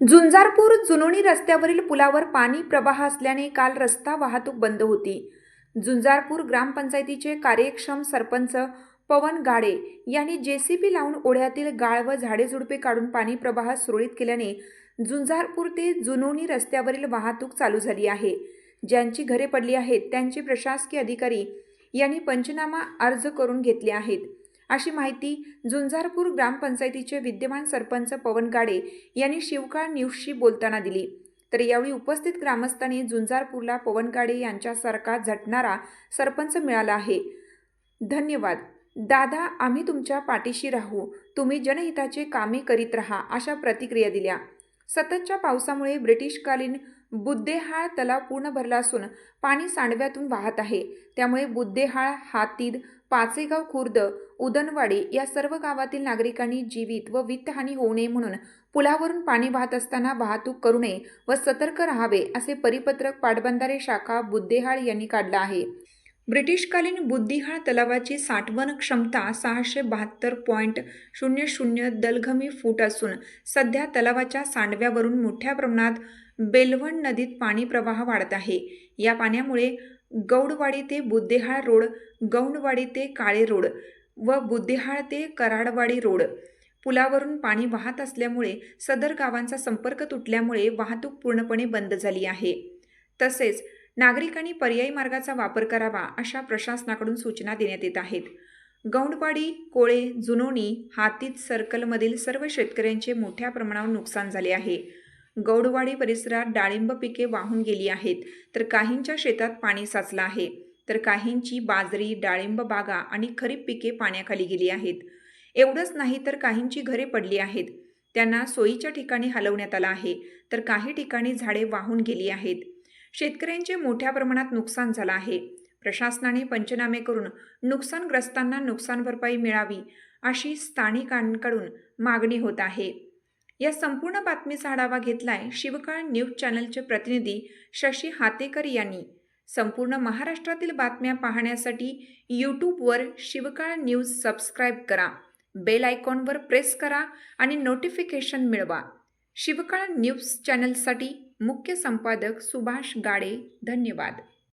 झुंजारपूर जुनोणी रस्त्यावरील पुलावर पाणी प्रवाह असल्याने काल रस्ता वाहतूक बंद होती. झुंजारपूर ग्रामपंचायतीचे कार्यक्षम सरपंच पवन गाडे यांनी जेसीबी लावून ओढ्यातील गाळ व झाडेझुडपे काढून पाणी प्रवाह सुरळीत केल्याने झुंजारपूर ते जुनोणी रस्त्यावरील वाहतूक चालू झाली आहे. ज्यांची घरे पडली आहेत त्यांचे प्रशासकीय अधिकारी यांनी पंचनामा अर्ज करून घेतले आहेत. अशी माहिती झुंजारपूर ग्रामपंचायतीचे विद्यमान सरपंच पवन गाडे यांनी शिवकाळ न्यूजशी बोलताना दिली. तर यावेळी उपस्थित ग्रामस्थांनी झुंजारपूरला पवन गाडे यांच्यासारखा झटणारा सरपंच मिळाला आहे. धन्यवाद. दादा आम्ही तुमच्या पाठीशी राहू. तुम्ही जनहिताचे कामे करीत राहा अशा प्रतिक्रिया दिल्या. सततच्या पावसामुळे ब्रिटिशकालीन बुद्धेहाळ तलाव पूर्ण भरला असून पाणी सांडव्यातून वाहत आहे. त्यामुळे बुद्धेहाळ हातीद पाचेगाव खुर्द उदनवाडी या सर्व गावातील नागरिकांनी जीवित व वित्तहानी होऊ नये म्हणून पुलावरून पाणी वाहत असताना वाहतूक करू नये व सतर्क राहावे असे परिपत्रक पाटबंधारे शाखा बुद्धेहाळ यांनी काढलं आहे. ब्रिटिशकालीन बुद्धिहाळ तलावाची साठवण क्षमता सहाशे बहात्तर पॉईंट शून्य शून्य दलघमी फूट असून सध्या तलावाच्या सांडव्यावरून मोठ्या प्रमाणात बेलवण नदीत पाणी प्रवाह वाढत आहे. या पाण्यामुळे गौडवाडी ते बुद्धेहाळ रोड गौंडवाडी ते काळे रोड व बुद्धेहाळ ते कराडवाडी रोड पुलावरून पाणी वाहत असल्यामुळे सदर गावांचा संपर्क तुटल्यामुळे वाहतूक पूर्णपणे बंद झाली आहे. तसेच नागरिकांनी पर्यायी मार्गाचा वापर करावा अशा प्रशासनाकडून सूचना देण्यात येत आहेत. गौंडवाडी कोळे जुनोनी हातीत सर्कलमधील सर्व शेतकऱ्यांचे मोठ्या प्रमाणावर नुकसान झाले आहे. गौडवाडी परिसरात डाळिंब पिके वाहून गेली आहेत. तर काहींच्या शेतात पाणी साचलं आहे. तर काहींची बाजरी डाळिंब बागा आणि खरीप पिके पाण्याखाली गेली आहेत. एवढंच नाही तर काहींची घरे पडली आहेत. त्यांना सोयीच्या ठिकाणी हलवण्यात आलं आहे. तर काही ठिकाणी झाडे वाहून गेली आहेत. शेतकऱ्यांचे मोठ्या प्रमाणात नुकसान झालं आहे. प्रशासनाने पंचनामे करून नुकसानग्रस्तांना नुकसान भरपाई मिळावी अशी स्थानिकांकडून मागणी होत आहे. या संपूर्ण बातमीचा आढावा घेतलाय शिवकाळ न्यूज चॅनलचे प्रतिनिधी शशी हातेकर यांनी. संपूर्ण महाराष्ट्रातील बातम्या पाहण्यासाठी यूट्यूबवर शिवकाळ न्यूज सबस्क्राईब करा. बेल आयकॉनवर प्रेस करा आणि नोटिफिकेशन मिळवा. शिवकाळ न्यूज चॅनलसाठी मुख्य संपादक सुभाष गाडे धन्यवाद.